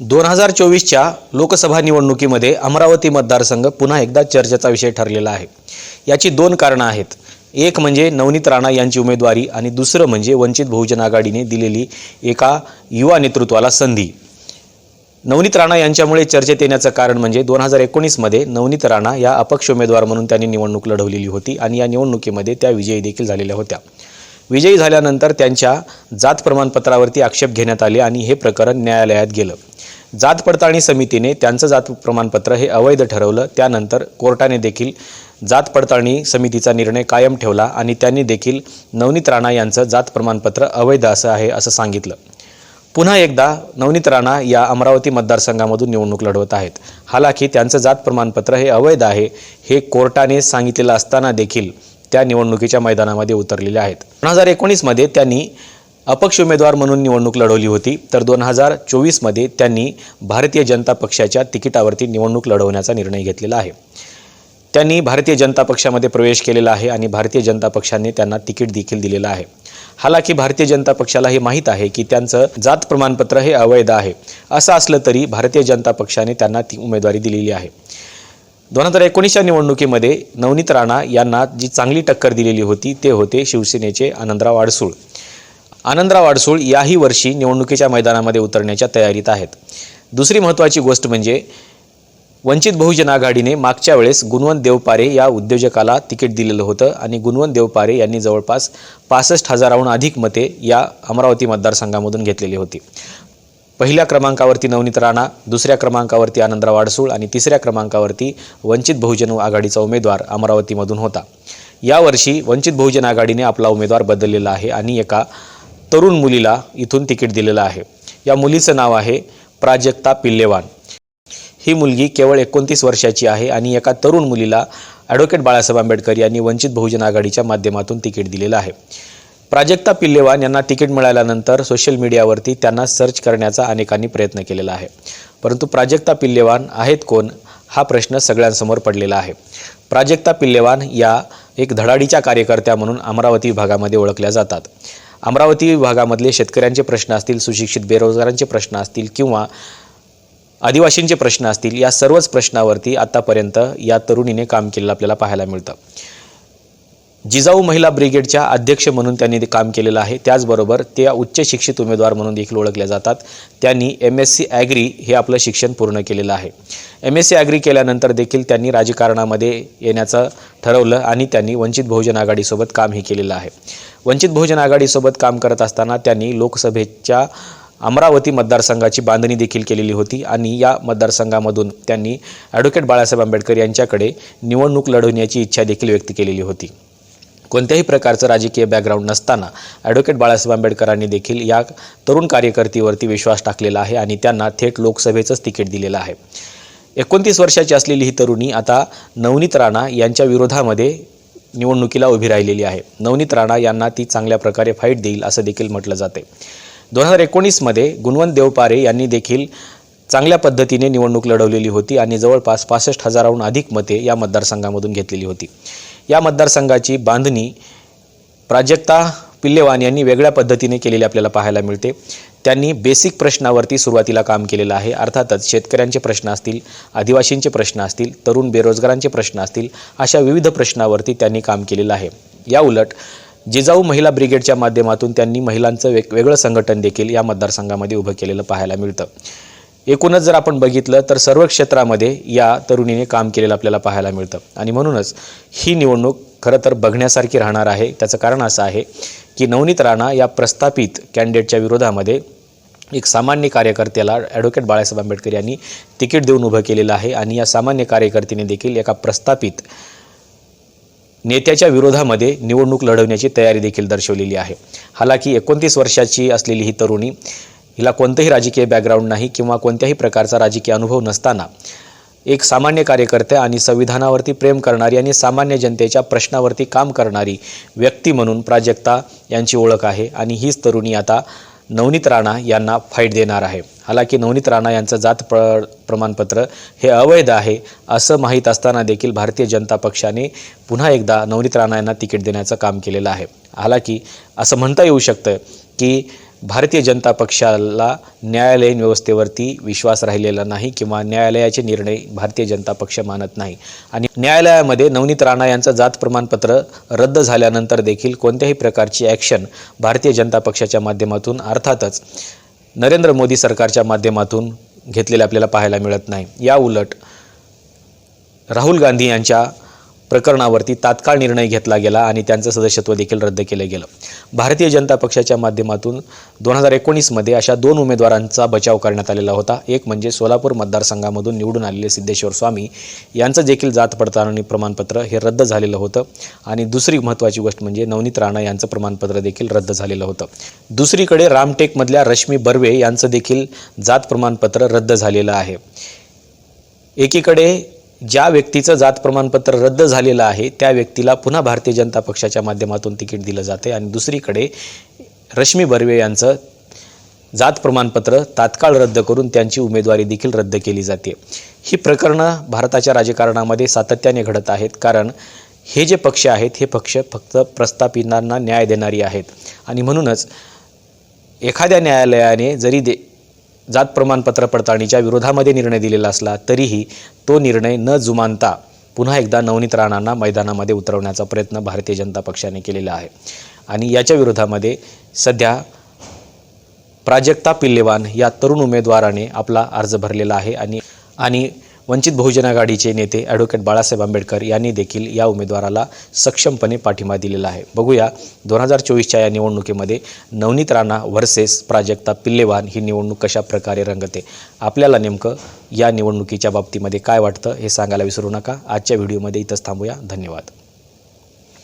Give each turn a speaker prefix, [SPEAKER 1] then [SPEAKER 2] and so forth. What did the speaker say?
[SPEAKER 1] दोन हजार चोवीसच्या लोकसभा निवडणुकीमध्ये अमरावती मतदारसंघ पुन्हा एकदा चर्चेचा विषय ठरलेला आहे. याची दोन कारणं आहेत. एक म्हणजे नवनीत राणा यांची उमेदवारी आणि दुसरं म्हणजे वंचित बहुजन आघाडीने दिलेली एका युवा नेतृत्वाला संधी. नवनीत राणा यांच्यामुळे चर्चेत येण्याचं कारण म्हणजे दोन हजार एकोणीसमध्ये नवनीत राणा या अपक्ष उमेदवार म्हणून त्यांनी निवडणूक लढवलेली होती आणि या निवडणुकीमध्ये त्या विजयी देखील झालेल्या होत्या. विजयी झाल्यानंतर त्यांच्या जात प्रमाणपत्रावरती आक्षेप घेण्यात आले आणि हे प्रकरण न्यायालयात गेलं. जात पडताळणी समितीने त्यांचं जात प्रमाणपत्र हे अवैध ठरवलं. त्यानंतर कोर्टाने देखील जात पडताळणी समितीचा निर्णय कायम ठेवला आणि त्यांनी देखील नवनीत राणा यांचं जात प्रमाणपत्र अवैध असं आहे असं सांगितलं. पुन्हा एकदा नवनीत राणा या अमरावती मतदारसंघामधून निवडणूक लढवत आहेत. हालाकी त्यांचं जात प्रमाणपत्र हे अवैध आहे हे कोर्टाने सांगितलेलं असताना देखील त्या निवडणुकीच्या मैदानामध्ये उतरलेले आहेत. दोन हजार एकोणीसमध्ये त्यांनी अपक्ष उमेदवार म्हणून निवडणूक लढवली होती. तर दोन हजार चोवीसमध्ये त्यांनी भारतीय जनता पक्षाच्या तिकिटावरती निवडणूक लढवण्याचा निर्णय घेतलेला आहे. त्यांनी भारतीय जनता पक्षामध्ये प्रवेश केलेला आहे आणि भारतीय जनता पक्षाने त्यांना तिकीट देखील दिलेलं आहे. हालाकी भारतीय जनता पक्षाला हे माहीत आहे की त्यांचं जात प्रमाणपत्र हे अवैध आहे. असं असलं तरी भारतीय जनता पक्षाने त्यांना ती उमेदवारी दिलेली आहे. दोन हजार एकोणीसच्या निवडणुकीमध्ये नवनीत राणा यांना जी चांगली टक्कर दिलेली होती ते होते शिवसेनेचे आनंदराव वाडसूळ आनंदराव वाडसूळ याही वर्षी निवडणुकीच्या मैदानामध्ये उतरण्याच्या तयारीत आहेत. दुसरी महत्त्वाची गोष्ट म्हणजे वंचित बहुजन आघाडीने मागच्या वेळेस गुणवंत देवपारे या उद्योजकाला तिकीट दिलेलं होतं आणि गुणवंत देवपारे यांनी जवळपास पासष्ट हजाराहून अधिक मते या अमरावती मतदारसंघामधून घेतलेली होती. पहिल्या क्रमांकावरती नवनीत राणा दुसऱ्या क्रमांकावरती आनंदराव वाडसूळ आणि तिसऱ्या क्रमांकावरती वंचित बहुजन आघाडीचा उमेदवार अमरावतीमधून होता. यावर्षी वंचित बहुजन आघाडीने आपला उमेदवार बदललेला आहे आणि एका तरुण मुलीला इथून तिकीट दिलेलं आहे. या मुलीचं नाव आहे प्राजक्ता पिल्लेवान. ही मुलगी केवळ एकोणतीस वर्षाची आहे आणि एका तरुण मुलीला ॲडव्होकेट बाळासाहेब आंबेडकर यांनी वंचित बहुजन आघाडीच्या माध्यमातून तिकीट दिलेलं आहे. प्राजक्ता पिल्लेवान यांना तिकीट मिळाल्यानंतर सोशल मीडियावरती त्यांना सर्च करण्याचा अनेकांनी प्रयत्न केलेला आहे. परंतु प्राजक्ता पिल्लेवान आहेत कोण हा प्रश्न सगळ्यांसमोर पडलेला आहे. प्राजक्ता पिल्लेवान या एक धडाडीच्या कार्यकर्त्या म्हणून अमरावती विभागामध्ये ओळखल्या जातात. अमरावती विभागामधले शेतकऱ्यांचे प्रश्न असतील सुशिक्षित बेरोजगारांचे प्रश्न असतील किंवा आदिवासींचे प्रश्न असतील या सर्वच प्रश्नावरती आत्तापर्यंत या तरुणीने काम केलेलं आपल्याला पाहायला मिळतं. जिजाऊ महिला ब्रिगेडच्या अध्यक्ष म्हणून त्यांनी ते काम केलेलं आहे. त्याचबरोबर त्या उच्च शिक्षित उमेदवार म्हणून देखील ओळखल्या जातात. त्यांनी एम एस सी ॲग्री हे आपलं शिक्षण पूर्ण केलेलं आहे. एम एस सी ॲग्री केल्यानंतर देखील त्यांनी राजकारणामध्ये येण्याचं ठरवलं आणि त्यांनी वंचित बहुजन आघाडीसोबत कामही केलेलं आहे. वंचित बहुजन आघाडीसोबत काम करत असताना त्यांनी लोकसभेच्या अमरावती मतदारसंघाची बांधणी देखील केलेली होती आणि या मतदारसंघामधून त्यांनी ॲडव्होकेट बाळासाहेब आंबेडकर यांच्याकडे निवडणूक लढवण्याची इच्छा देखील व्यक्त केलेली होती. कोणत्याही प्रकारचं राजकीय बॅकग्राऊंड नसताना ॲडव्होकेट बाळासाहेब आंबेडकरांनी देखील या तरुण कार्यकर्तीवरती विश्वास टाकलेला आहे आणि त्यांना थेट लोकसभेचंच तिकीट दिलेलं आहे. एकोणतीस वर्षाची असलेली ही तरुणी आता नवनीत राणा यांच्या विरोधामध्ये निवडणुकीला उभी राहिलेली आहे. नवनीत राणा यांना ती चांगल्या प्रकारे फाईट देईल असं देखील म्हटलं जाते. दोन हजार एकोणीसमध्ये गुणवंत देवपारे यांनी देखील चांगल्या पद्धतीने निवडणूक लढवलेली होती आणि जवळपास पासष्ट हजाराहून अधिक मते या मतदारसंघामधून घेतलेली होती. या मतदारसंघाची बांधणी प्राजक्ता पिल्लेवान यांनी वेगळ्या पद्धतीने केलेली आपल्याला पाहायला मिळते. त्यांनी बेसिक प्रश्नावरती सुरुवातीला काम केलेलं आहे. अर्थातच शेतकऱ्यांचे प्रश्न असतील आदिवासींचे प्रश्न असतील तरुण बेरोजगारांचे प्रश्न असतील अशा विविध प्रश्नावरती त्यांनी काम केलेलं आहे. या उलट जिजाऊ महिला ब्रिगेडच्या माध्यमातून त्यांनी महिलांचं वेग वेगळं संघटन देखील या मतदारसंघामध्ये उभं केलेलं पाहायला मिळतं. एकूणच जर आपण बघितलं तर सर्व क्षेत्रामध्ये या तरुणीने काम केलेलं आपल्याला पाहायला मिळतं. आणि म्हणूनच ही निवडणूक खरं तर बघण्यासारखी राहणार आहे. त्याचं कारण असं आहे की नवनीत राणा या प्रस्थापित कॅन्डिडेटच्या विरोधामध्ये एक सामान्य कार्यकर्त्याला ॲडव्होकेट बाळासाहेब आंबेडकर यांनी तिकीट देऊन उभं केलेलं आहे. आणि या सामान्य कार्यकर्त्याने देखील एका प्रस्थापित नेत्याच्या विरोधामध्ये निवडणूक लढवण्याची तयारी देखील दर्शवलेली आहे. हालाकी एकोणतीस वर्षाची असलेली ही तरुणी हिला कोणतंही राजकीय बॅकग्राऊंड नाही किंवा कोणत्याही प्रकारचा राजकीय अनुभव नसताना. एक सामान्य कार्यकर्ते आणि संविधानावरती प्रेम करणारी आणि सामान्य जनतेच्या प्रश्नावरती काम करणारी व्यक्ती म्हणून प्राजक्ता यांची ओळख आहे आणि हीच तरुणी आता नवनीत राणा यांना फाईट देणार आहे. हालाकी नवनीत राणा यांचं जात प्र प्रमाणपत्र हे अवैध आहे असं माहीत असताना देखील भारतीय जनता पक्षाने पुन्हा एकदा नवनीत राणा यांना तिकीट देण्याचं काम केलेलं आहे. हालाकी असं म्हणता येऊ शकतं की भारतीय जनता पक्षाला न्यायालयीन व्यवस्थेवरती विश्वास राहिलेला नाही किंवा न्यायालयाचे निर्णय भारतीय जनता पक्ष मानत नाही. आणि न्यायालयामध्ये नवनीत राणा यांचं जात प्रमाणपत्र रद्द झाल्यानंतर देखील कोणत्याही प्रकारची ॲक्शन भारतीय जनता पक्षाच्या माध्यमातून अर्थातच नरेंद्र मोदी सरकारच्या माध्यमातून घेतलेले आपल्याला पाहायला मिळत नाही. या उलट राहुल गांधी यांच्या प्रकरणावरती तात्काळ निर्णय घेतला गेला आणि त्यांचं सदस्यत्व देखील रद्द केलं गेलं. भारतीय जनता पक्षाच्या माध्यमातून दोन हजार एकोणीसमध्ये अशा दोन उमेदवारांचा बचाव करण्यात आलेला होता. एक म्हणजे सोलापूर मतदारसंघामधून निवडून आलेले सिद्धेश्वर स्वामी. यांचं देखील जात पडताळणी प्रमाणपत्र हे रद्द झालेलं होतं. आणि दुसरी महत्त्वाची गोष्ट म्हणजे नवनीत राणा यांचं प्रमाणपत्र देखील रद्द झालेलं होतं. दुसरीकडे रामटेकमधल्या रश्मी बर्वे यांचं देखील जात प्रमाणपत्र रद्द झालेलं आहे. एकीकडे ज्या व्यक्तीचं जात प्रमाणपत्र रद्द झालेलं आहे त्या व्यक्तीला पुन्हा भारतीय जनता पक्षाच्या माध्यमातून तिकीट दिलं जाते. आणि दुसरीकडे रश्मी बर्वे यांचं जात प्रमाणपत्र तात्काळ रद्द करून त्यांची उमेदवारी देखील रद्द केली जाते. ही प्रकरणं भारताच्या राजकारणामध्ये सातत्याने घडत आहेत कारण हे जे पक्ष आहेत हे पक्ष फक्त प्रस्थापितांना न्याय देणारी आहेत. आणि म्हणूनच एखाद्या न्यायालयाने जरी दे जात प्रमाणपत्र पडताळणीच्या विरोधामध्ये निर्णय दिलेला असला तरीही तो निर्णय न जुमानता पुन्हा एकदा नवनीत राणांना मैदानामध्ये उतरवण्याचा प्रयत्न भारतीय जनता पक्षाने केलेला आहे. आणि याच्या विरोधामध्ये सध्या प्राजक्ता पिल्लेवान या तरुण उमेदवाराने आपला अर्ज भरलेला आहे आणि आणि वंचित बहुजन आघाडीचे नेते ॲडव्होकेट बाळासाहेब आंबेडकर यांनी देखील या उमेदवाराला सक्षमपणे पाठिंबा दिलेला आहे. बघूया दोन हजार चोवीसच्या या निवडणुकीमध्ये नवनीत राणा व्हर्सेस प्राजक्ता पिल्लेवान ही निवडणूक कशा प्रकारे रंगते? आपल्याला नेमकं या निवडणुकीच्या बाबतीमध्ये काय वाटतं हे सांगायला विसरू नका. आजच्या व्हिडिओमध्ये इथंच थांबूया. धन्यवाद.